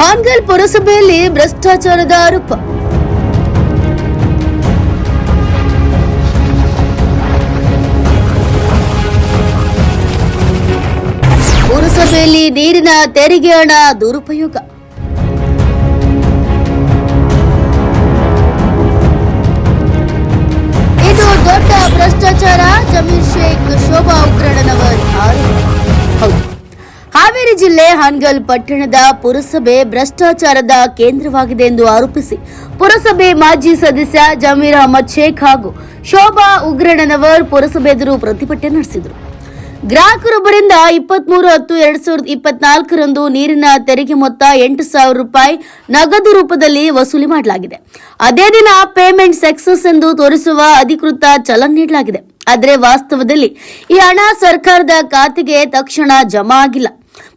ಹಾನ್ಗಲ್ ಪುರಸಭೆಯಲ್ಲಿ ಭ್ರಷ್ಟಾಚಾರದ ಆರೋಪ. ಪುರಸಭೆಯಲ್ಲಿ ನೀರಿನ ತೆರಿಗೆ ಹಣ ದುರುಪಯೋಗ. ಇದು ದೊಡ್ಡ ಭ್ರಷ್ಟಾಚಾರ, ಜಮೀರ್ ಶೇಖ್ ಶೋಭಾ ಉಗ್ರಣನವರ್ ಆರೋಪ. ಜಿಲ್ಲೆ ಹಾನ್ಗಲ್ ಪಟ್ಟಣದ ಪುರಸಭೆ ಭ್ರಷ್ಟಾಚಾರದ ಕೇಂದ್ರವಾಗಿದೆ ಎಂದು ಆರೋಪಿಸಿ ಪುರಸಭೆ ಮಾಜಿ ಸದಸ್ಯ ಜಮೀರ್ ಅಹಮದ್ ಶೇಖ್ ಹಾಗೂ ಶೋಭಾ ಉಗ್ರಣನವರ್ ಪುರಸಭೆ ಎದುರು ಪ್ರತಿಭಟನೆ ನಡೆಸಿದರು. ಗ್ರಾಹಕರೊಬ್ಬರಿಂದ ಇಪ್ಪತ್ಮೂರು ಹತ್ತು ಎರಡ್ ಸಾವಿರದ ಇಪ್ಪತ್ನಾಲ್ಕರಂದು ನೀರಿನ ತೆರಿಗೆ ಮೊತ್ತ ಎಂಟು ಸಾವಿರ ರೂಪಾಯಿ ನಗದು ರೂಪದಲ್ಲಿ ವಸೂಲಿ ಮಾಡಲಾಗಿದೆ. ಅದೇ ದಿನ ಪೇಮೆಂಟ್ ಸಕ್ಸಸ್ ಎಂದು ತೋರಿಸುವ ಅಧಿಕೃತ ಚಲನ್ ನೀಡಲಾಗಿದೆ. ಆದರೆ ವಾಸ್ತವದಲ್ಲಿ ಈ ಹಣ ಸರ್ಕಾರದ ಖಾತೆಗೆ ತಕ್ಷಣ ಜಮಾ ಆಗಿಲ್ಲ.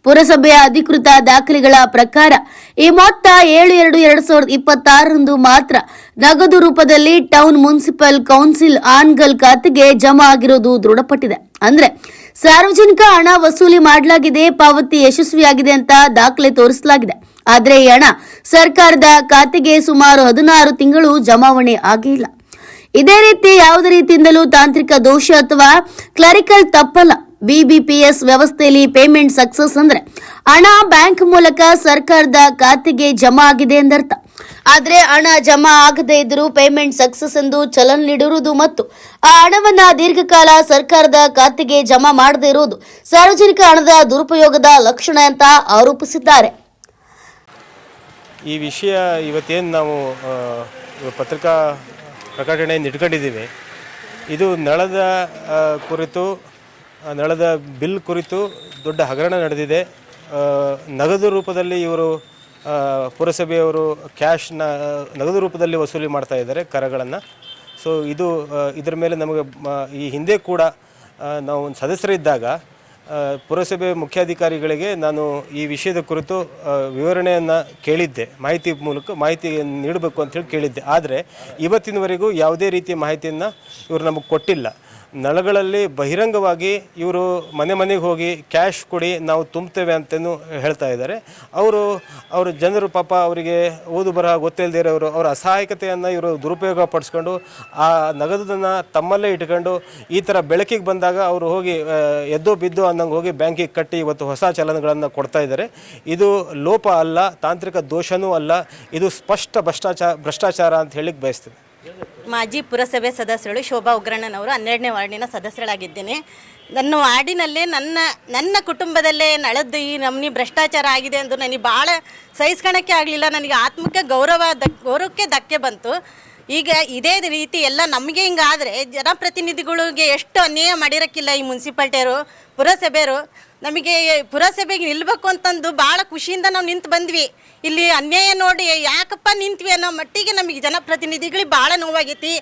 ಪುರಸಭೆಯ ಅಧಿಕೃತ ದಾಖಲೆಗಳ ಪ್ರಕಾರ ಈ ಮೊತ್ತ ಏಳು ಎರಡು ಎರಡ್ ಸಾವಿರದ ಇಪ್ಪತ್ತಾರರಂದು ಮಾತ್ರ ನಗದು ರೂಪದಲ್ಲಿ ಟೌನ್ ಮುನ್ಸಿಪಲ್ ಕೌನ್ಸಿಲ್ ಆನ್ಗಲ್ ಖಾತೆಗೆ ಜಮಾ ಆಗಿರೋದು ದೃಢಪಟ್ಟಿದೆ. ಅಂದ್ರೆ ಸಾರ್ವಜನಿಕ ಹಣ ವಸೂಲಿ ಮಾಡಲಾಗಿದೆ, ಪಾವತಿ ಯಶಸ್ವಿಯಾಗಿದೆ ಅಂತ ದಾಖಲೆ ತೋರಿಸಲಾಗಿದೆ. ಆದರೆ ಈ ಹಣ ಸರ್ಕಾರದ ಖಾತೆಗೆ ಸುಮಾರು ಹದಿನಾರು ತಿಂಗಳು ಜಮಾವಣೆ ಆಗಿಲ್ಲ ಇದೇ ರೀತಿ ಯಾವುದೇ ರೀತಿಯಿಂದಲೂ ತಾಂತ್ರಿಕ ದೋಷ ಅಥವಾ ಕ್ಲರಿಕಲ್ ತಪ್ಪಲ್ಲ. ಬಿಬಿಪಿಎಸ್ ವ್ಯವಸ್ಥೆಯಲ್ಲಿ ಪೇಮೆಂಟ್ ಸಕ್ಸಸ್ ಅಂದ್ರೆ ಹಣ ಬ್ಯಾಂಕ್ ಮೂಲಕ ಸರ್ಕಾರದ ಖಾತೆಗೆ ಜಮಾ ಆಗಿದೆ ಎಂದರ್ಥ. ಆದ್ರೆ ಹಣ ಜಮಾ ಆಗದೇ ಇದ್ದರೂ ಪೇಮೆಂಟ್ ಸಕ್ಸಸ್ ಎಂದು ಚಲನ್ ನೀಡಿರುವುದು ಮತ್ತು ಆ ಹಣವನ್ನ ದೀರ್ಘಕಾಲ ಸರ್ಕಾರದ ಖಾತೆಗೆ ಜಮಾ ಮಾಡದೇ ಇರುವುದು ಸಾರ್ವಜನಿಕ ಹಣದ ದುರುಪಯೋಗದ ಲಕ್ಷಣ ಅಂತ ಆರೋಪಿಸಿದ್ದಾರೆ. ಈ ವಿಷಯ ಇವತ್ತೇನು ನಾವು ಪತ್ರಿಕಾ ಪ್ರಕಟಣೆಯನ್ನು ಇಟ್ಕೊಂಡಿದ್ದೀವಿ. ಇದು ನಳದ ಕುರಿತು ನಳದ ಬಿಲ್ ಕುರಿತು ದೊಡ್ಡ ಹಗರಣ ನಡೆದಿದೆ. ನಗದು ರೂಪದಲ್ಲಿ ಇವರು ಪುರಸಭೆಯವರು ಕ್ಯಾಶ್ನ ನಗದು ರೂಪದಲ್ಲಿ ವಸೂಲಿ ಮಾಡ್ತಾ ಇದ್ದಾರೆ ಕರಗಳನ್ನು. ಸೊ ಇದು ಇದರ ಮೇಲೆ ನಮಗೆ ಈ ಹಿಂದೆ ಕೂಡ ನಾವು ಸದಸ್ಯರಿದ್ದಾಗ ಪುರಸಭೆ ಮುಖ್ಯಾಧಿಕಾರಿಗಳಿಗೆ ನಾನು ಈ ವಿಷಯದ ಕುರಿತು ವಿವರಣೆಯನ್ನು ಕೇಳಿದ್ದೆ. ಮಾಹಿತಿ ಮೂಲಕ ಮಾಹಿತಿ ನೀಡಬೇಕು ಅಂತೇಳಿ ಕೇಳಿದ್ದೆ. ಆದರೆ ಇವತ್ತಿನವರೆಗೂ ಯಾವುದೇ ರೀತಿಯ ಮಾಹಿತಿಯನ್ನು ಇವರು ನಮಗೆ ಕೊಟ್ಟಿಲ್ಲ. ನಳಗಳಲ್ಲಿ ಬಹಿರಂಗವಾಗಿ ಇವರು ಮನೆ ಮನೆಗೆ ಹೋಗಿ ಕ್ಯಾಶ್ ಕೊಡಿ ನಾವು ತುಂಬ್ತೇವೆ ಅಂತಲೂ ಹೇಳ್ತಾ ಇದ್ದಾರೆ. ಅವರು ಅವರು ಜನರು ಪಾಪ ಅವರಿಗೆ ಓದು ಬರಹ ಗೊತ್ತಿಲ್ಲದೆ ಇರೋರು, ಅವರ ಅಸಹಾಯಕತೆಯನ್ನು ಇವರು ದುರುಪಯೋಗ ಪಡಿಸ್ಕೊಂಡು, ಆ ನಗದನ್ನು ತಮ್ಮಲ್ಲೇ ಇಟ್ಕೊಂಡು ಈ ಥರ ಬೆಳಕಿಗೆ ಬಂದಾಗ ಅವರು ಹೋಗಿ ಎದ್ದು ಬಿದ್ದು ಬಿದ್ದೋ ಅನ್ನಂಗೆ ಹೋಗಿ ಬ್ಯಾಂಕಿಗೆ ಕಟ್ಟಿ ಇವತ್ತು ಹೊಸ ಚಲನಗಳನ್ನು ಕೊಡ್ತಾ ಇದ್ದಾರೆ. ಇದು ಲೋಪ ಅಲ್ಲ, ತಾಂತ್ರಿಕ ದೋಷನೂ ಅಲ್ಲ, ಇದು ಸ್ಪಷ್ಟ ಭ್ರಷ್ಟಾಚಾರ ಭ್ರಷ್ಟಾಚಾರ ಅಂತ ಹೇಳಿಕ್ಕೆ ಬಯಸ್ತೀನಿ. ಮಾಜಿ ಪುರಸಭೆ ಸದಸ್ಯರು ಶೋಭಾ ಉಗ್ರಣ್ಣನವರು ಹನ್ನೆರಡನೇ ವಾರ್ಡಿನ ಸದಸ್ಯರಾಗಿದ್ದೇನೆ. ನನ್ನ ವಾರ್ಡಿನಲ್ಲೇ ನನ್ನ ನನ್ನ ಕುಟುಂಬದಲ್ಲೇ ನಳದ್ದು ಈ ನಮ್ಮನಿ ಭ್ರಷ್ಟಾಚಾರ ಆಗಿದೆ ಎಂದು ನನಗೆ ಭಾಳ ಸಹಿಸ್ಕೊಳಕ್ಕೆ ಆಗಲಿಲ್ಲ. ನನಗೆ ಆತ್ಮಕ್ಕೆ ಗೌರವ ಗೌರವಕ್ಕೆ ಧಕ್ಕೆ ಬಂತು. ಈಗ ಇದೇ ರೀತಿ ಎಲ್ಲ ನಮಗೆ ಹಿಂಗಾದರೆ ಜನಪ್ರತಿನಿಧಿಗಳಿಗೆ ಎಷ್ಟು ಅನ್ಯಾಯ ಮಾಡಿರೋಕ್ಕಿಲ್ಲ ಈ ಮುನ್ಸಿಪಾಲ್ಟಿಯರು, ಪುರಸಭೆಯರು. ನಮಗೆ ಪುರಸಭೆಗೆ ನಿಲ್ಬೇಕು ಅಂತಂದು ಭಾಳ ಖುಷಿಯಿಂದ ನಾವು ನಿಂತು ಬಂದ್ವಿ. ಇಲ್ಲಿ ಅನ್ಯಾಯ ನೋಡಿ ಯಾಕಪ್ಪ ನಿಂತ್ವಿ ಅನ್ನೋ ಮಟ್ಟಿಗೆ ನಮಗೆ ಜನಪ್ರತಿನಿಧಿಗಳಿಗೆ ಭಾಳ ನೋವಾಗೈತಿ.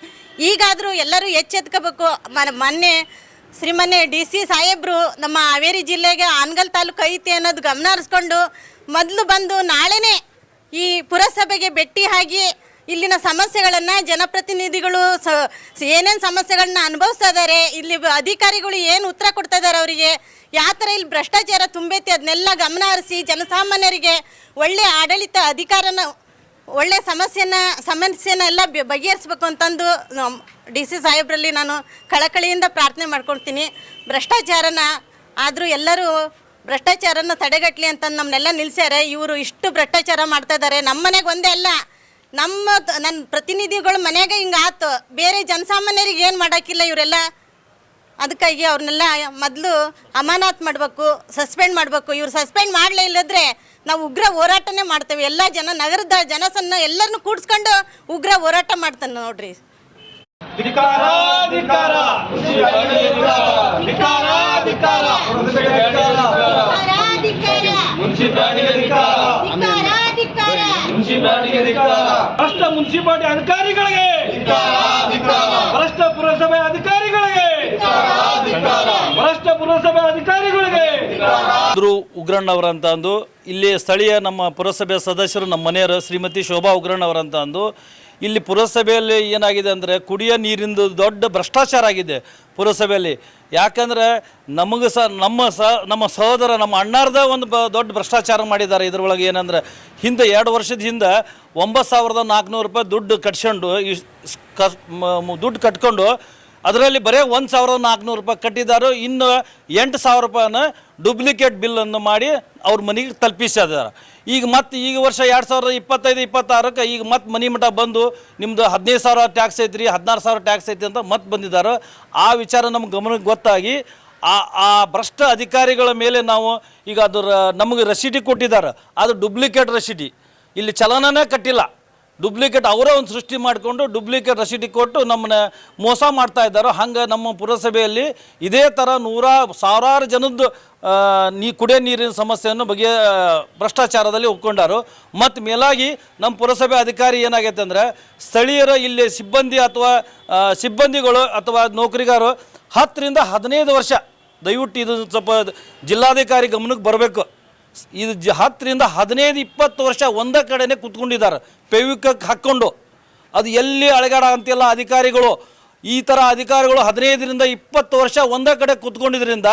ಈಗಾದರೂ ಎಲ್ಲರೂ ಎಚ್ಚೆತ್ಕೋಬೇಕು. ಮೊನ್ನೆ ಶ್ರೀಮನ್ನೆ ಡಿ ಸಿ ಸಾಹೇಬ್ರು ನಮ್ಮ ಹಾವೇರಿ ಜಿಲ್ಲೆಗೆ ಆನ್ಗಲ್ ತಾಲೂಕು ಐತಿ ಅನ್ನೋದು ಗಮನ ಹರಿಸ್ಕೊಂಡು ಮೊದಲು ಬಂದು ನಾಳೆನೇ ಈ ಪುರಸಭೆಗೆ ಭೇಟಿ ಆಗಿ ಇಲ್ಲಿನ ಸಮಸ್ಯೆಗಳನ್ನು ಜನಪ್ರತಿನಿಧಿಗಳು ಸ, ಏನೇನು ಸಮಸ್ಯೆಗಳನ್ನ ಅನುಭವಿಸ್ತಾ ಇದ್ದಾರೆ ಇಲ್ಲಿ ಅಧಿಕಾರಿಗಳು ಏನು ಉತ್ತರ ಕೊಡ್ತಾ ಇದ್ದಾರೆ ಅವರಿಗೆ, ಯಾವ ಥರ ಇಲ್ಲಿ ಭ್ರಷ್ಟಾಚಾರ ತುಂಬೈತಿ ಅದನ್ನೆಲ್ಲ ಗಮನ ಹರಿಸಿ ಜನಸಾಮಾನ್ಯರಿಗೆ ಒಳ್ಳೆಯ ಆಡಳಿತ ಅಧಿಕಾರನ, ಒಳ್ಳೆ ಸಮಸ್ಯೆನ ಸಮಸ್ಯೆನ ಎಲ್ಲ ಬಗೆಹರಿಸ್ಬೇಕು ಅಂತಂದು ಡಿ ಸಿ ಸಾಹೇಬ್ರಲ್ಲಿ ನಾನು ಕಳಕಳಿಯಿಂದ ಪ್ರಾರ್ಥನೆ ಮಾಡ್ಕೊಳ್ತೀನಿ. ಭ್ರಷ್ಟಾಚಾರನ ಆದರೂ ಎಲ್ಲರೂ ಭ್ರಷ್ಟಾಚಾರನ ತಡೆಗಟ್ಟಲಿ ಅಂತಂದು ನಮ್ಮನ್ನೆಲ್ಲ ನಿಲ್ಸ್ಯಾರೆ, ಇವರು ಇಷ್ಟು ಭ್ರಷ್ಟಾಚಾರ ಮಾಡ್ತಾ ಇದ್ದಾರೆ ನಮ್ಮ ಮನೆಗೆ ಒಂದೇ ಅಲ್ಲ. ನಮ್ಮ ನನ್ನ ಪ್ರತಿನಿಧಿಗಳು ಮನೆಯಾಗ ಹಿಂಗೆ ಆತು. ಬೇರೆ ಜನಸಾಮಾನ್ಯರಿಗೆ ಏನು ಮಾಡೋಕ್ಕಿಲ್ಲ ಇವರೆಲ್ಲ? ಅದಕ್ಕಾಗಿ ಅವ್ರನ್ನೆಲ್ಲ ಮೊದಲು ಅಮಾನತ್ ಮಾಡಬೇಕು ಸಸ್ಪೆಂಡ್ ಮಾಡಬೇಕು. ಇವ್ರು ಸಸ್ಪೆಂಡ್ ಮಾಡಲೇ ಇಲ್ಲದ್ರೆ ನಾವು ಉಗ್ರ ಹೋರಾಟನೇ ಮಾಡ್ತೇವೆ. ಎಲ್ಲ ಜನ ನಗರದ ಜನಸನ್ನ ಎಲ್ಲರನ್ನು ಕೂಡಿಸ್ಕೊಂಡು ಉಗ್ರ ಹೋರಾಟ ಮಾಡ್ತಾನೆ ನೋಡ್ರಿ. ಧಿಕಾರ ಧಿಕಾರ. ಧಿಕಾರ ಧಿಕಾರ. ಮುನ್ಸಿಪಾಲಿಟಿಗೆ ಧಿಕಾರ ಮುನ್ಸಿಪಾಲಿಟಿಗೆ ಧಿಕಾರ ಭ್ರಷ್ಟ ಮುನ್ಸಿಪಾಲಿಟಿ ಅಧಿಕಾರಿಗಳಿಗೆ. ಭ್ರಷ್ಟ ಪುರಸಭೆ ಅಧಿಕಾರಿಗಳಿಗೆ. ಭ್ರಷ್ಟ ಪುರಸಭೆ ಅಧಿಕಾರಿಗಳಿಗೆ. ಉಗ್ರಣ್ಣವರಂತ ಅಂದು ಇಲ್ಲಿ ಸ್ಥಳೀಯ ನಮ್ಮ ಪುರಸಭೆ ಸದಸ್ಯರು, ನಮ್ಮ ಮನೆಯವರು ಶ್ರೀಮತಿ ಶೋಭಾ ಉಗ್ರಣ್ಣವರಂತ ಅಂದು ಇಲ್ಲಿ ಪುರಸಭೆಯಲ್ಲಿ ಏನಾಗಿದೆ ಅಂದರೆ ಕುಡಿಯೋ ನೀರಿಂದು ದೊಡ್ಡ ಭ್ರಷ್ಟಾಚಾರ ಆಗಿದೆ ಪುರಸಭೆಯಲ್ಲಿ. ಯಾಕಂದರೆ ನಮಗೆ ಸಹ ನಮ್ಮ ಸಹ ನಮ್ಮ ಸಹೋದರ, ನಮ್ಮ ಅಣ್ಣಾರ್ದ ಒಂದು ಬ, ದೊಡ್ಡ ಭ್ರಷ್ಟಾಚಾರ ಮಾಡಿದ್ದಾರೆ. ಇದ್ರೊಳಗೆ ಏನಂದರೆ ಹಿಂದೆ ಎರಡು ವರ್ಷದ ಹಿಂದೆ ಒಂಬತ್ತು ಸಾವಿರದ ನಾಲ್ಕುನೂರು ರೂಪಾಯಿ ದುಡ್ಡು ಕಟ್ಕೊಂಡು ಇಸ್- ಕ ಮ- ಮ- ದುಡ್ಡು ಕಟ್ಕೊಂಡು ಅದರಲ್ಲಿ ಬರೀ ಒಂದು ಸಾವಿರದ ನಾಲ್ಕುನೂರು ರೂಪಾಯಿ ಕಟ್ಟಿದ್ದಾರೆ. ಇನ್ನು ಎಂಟು ಸಾವಿರ ರೂಪಾಯಿನ ಡೂಪ್ಲಿಕೇಟ್ ಬಿಲ್ಲನ್ನು ಮಾಡಿ ಅವ್ರ ಮನೆಗೆ ತಲುಪಿಸಿದ್ದಾರೆ ಈಗ ಮತ್ತೆ ಈಗ ವರ್ಷ ಎರಡು ಸಾವಿರದ ಇಪ್ಪತ್ತೈದು, ಇಪ್ಪತ್ತಾರಕ್ಕೆ ಈಗ ಮತ್ತೆ ಮನೆ ಮಠ ಬಂದು ನಿಮ್ಮದು ಹದಿನೈದು ಸಾವಿರ ಟ್ಯಾಕ್ಸ್ ಐತ್ರಿ, ಹದಿನಾರು ಸಾವಿರ ಟ್ಯಾಕ್ಸ್ ಐತಿ ಅಂತ ಮತ್ತೆ ಬಂದಿದ್ದಾರೆ. ಆ ವಿಚಾರ ನಮ್ಮ ಗಮನಕ್ಕೆ ಗೊತ್ತಾಗಿ ಆ ಆ ಭ್ರಷ್ಟ ಅಧಿಕಾರಿಗಳ ಮೇಲೆ ನಾವು ಈಗ ಅದರ ನಮಗೆ ರಸೀಟಿ ಕೊಟ್ಟಿದ್ದಾರೆ. ಅದು ಡೂಪ್ಲಿಕೇಟ್ ರಸೀಟಿ ಇಲ್ಲಿ ಚಲನನೇ ಕಟ್ಟಿಲ್ಲ. ಡುಪ್ಲಿಕೇಟ್ ಅವರೇ ಒಂದು ಸೃಷ್ಟಿ ಮಾಡಿಕೊಂಡು ಡುಪ್ಲಿಕೇಟ್ ರಸೀದಿ ಕೊಟ್ಟು ನಮ್ಮನ್ನ ಮೋಸ ಮಾಡ್ತಾ ಇದ್ದಾರೆ, ಹಂಗೆ ನಮ್ಮ ಪುರಸಭೆಯಲ್ಲಿ ಇದೇ ಥರ ನೂರ, ಸಾವಿರಾರು ಜನದ್ದು ನೀ ಕುಡಿಯೋ ನೀರಿನ ಸಮಸ್ಯೆಯನ್ನು ಬಗೆಯ ಭ್ರಷ್ಟಾಚಾರದಲ್ಲಿ ಒಪ್ಕೊಂಡಾರು. ಮತ್ತು ಮೇಲಾಗಿ ನಮ್ಮ ಪುರಸಭೆ ಅಧಿಕಾರಿ ಏನಾಗೈತೆ ಅಂದರೆ, ಸ್ಥಳೀಯರ ಇಲ್ಲಿ ಸಿಬ್ಬಂದಿ ಅಥವಾ ಸಿಬ್ಬಂದಿಗಳು ಅಥವಾ ನೌಕರಿಗಾರು ಹತ್ತರಿಂದ ಹದಿನೈದು ವರ್ಷ, ದಯವಿಟ್ಟು ಇದು ಸ್ವಲ್ಪ ಜಿಲ್ಲಾಧಿಕಾರಿ ಗಮನಕ್ಕೆ ಬರಬೇಕು. ಇದು ಜ ಹತ್ತರಿಂದ ಹದಿನೈದು, ಇಪ್ಪತ್ತು ವರ್ಷ ಒಂದೇ ಕಡೆನೇ ಕೂತ್ಕೊಂಡಿದ್ದಾರೆ. ಪೆವಿಕಕ್ಕೆ ಹಾಕ್ಕೊಂಡು. ಅದು ಎಲ್ಲಿ ಅಳಗಾಡ ಅಂತಿಲ್ಲ ಅಧಿಕಾರಿಗಳು, ಈ ಥರ ಅಧಿಕಾರಿಗಳು ಹದಿನೈದರಿಂದ ಇಪ್ಪತ್ತು ವರ್ಷ ಒಂದೇ ಕಡೆ ಕೂತ್ಕೊಂಡಿದ್ರಿಂದ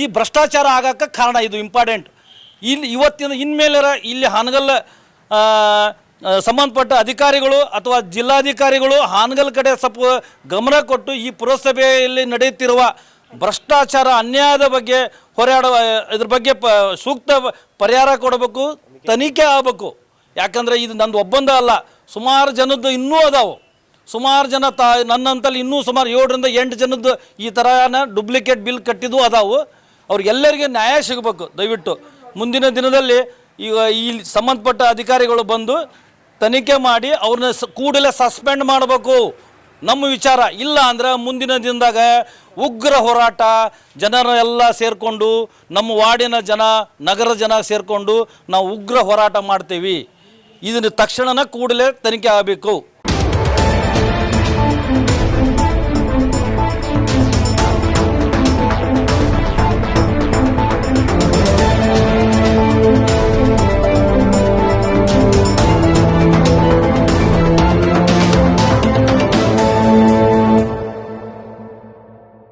ಈ ಭ್ರಷ್ಟಾಚಾರ ಆಗಕ್ಕೆ ಕಾರಣ ಇದು ಇಂಪಾರ್ಟೆಂಟ್ ಇಲ್ಲಿ ಇವತ್ತಿನ ಇನ್ಮೇಲೆ ಇಲ್ಲಿ ಹಾನಗಲ್ ಸಂಬಂಧಪಟ್ಟ ಅಧಿಕಾರಿಗಳು ಅಥವಾ ಜಿಲ್ಲಾಧಿಕಾರಿಗಳು ಹಾನಗಲ್ ಕಡೆ ಸ್ವಲ್ಪ ಗಮನ ಕೊಟ್ಟು ಈ ಪುರಸಭೆಯಲ್ಲಿ ನಡೆಯುತ್ತಿರುವ ಭ್ರಷ್ಟಾಚಾರ ಅನ್ಯಾಯದ ಬಗ್ಗೆ ಹೋರಾಡುವ, ಇದ್ರ ಬಗ್ಗೆ ಪ, ಸೂಕ್ತ ಪರಿಹಾರ ಕೊಡಬೇಕು, ತನಿಖೆ ಆಗಬೇಕು. ಯಾಕಂದರೆ ಇದು ನಂದು ಒಬ್ಬಂದ ಅಲ್ಲ. ಸುಮಾರು ಜನದ್ದು ಇನ್ನೂ ಅದಾವು. ಸುಮಾರು ಜನ ತಾ ನನ್ನಂತಲ್ಲಿ ಇನ್ನೂ ಸುಮಾರು ಏಳರಿಂದ ಎಂಟು ಜನದ್ದು ಈ ಥರನ ಡೂಪ್ಲಿಕೇಟ್ ಬಿಲ್ ಕಟ್ಟಿದ್ದು ಅದಾವು. ಅವ್ರಿಗೆಲ್ಲರಿಗೆ ನ್ಯಾಯ ಸಿಗಬೇಕು. ದಯವಿಟ್ಟು ಮುಂದಿನ ದಿನದಲ್ಲಿ ಈಗ ಈ ಸಂಬಂಧಪಟ್ಟ ಅಧಿಕಾರಿಗಳು ಬಂದು ತನಿಖೆ ಮಾಡಿ ಅವ್ರನ್ನ ಕೂಡಲೇ ಸಸ್ಪೆಂಡ್ ಮಾಡಬೇಕು. ನಮ್ಮ ವಿಚಾರ ಇಲ್ಲ ಅಂದ್ರೆ ಮುಂದಿನ ದಿನದಾಗ ಉಗ್ರ ಹೋರಾಟ ಜನರ ಎಲ್ಲ ಸೇರಿಕೊಂಡು, ನಮ್ಮ ವಾರ್ಡಿನ ಜನ ನಗರ ಜನ ಸೇರಿಕೊಂಡು ನಾವು ಉಗ್ರ ಹೋರಾಟ ಮಾಡ್ತೀವಿ. ಇದನ್ನು ತಕ್ಷಣನ ಕೂಡಲೇ ತನಿಖೆ ಆಗಬೇಕು.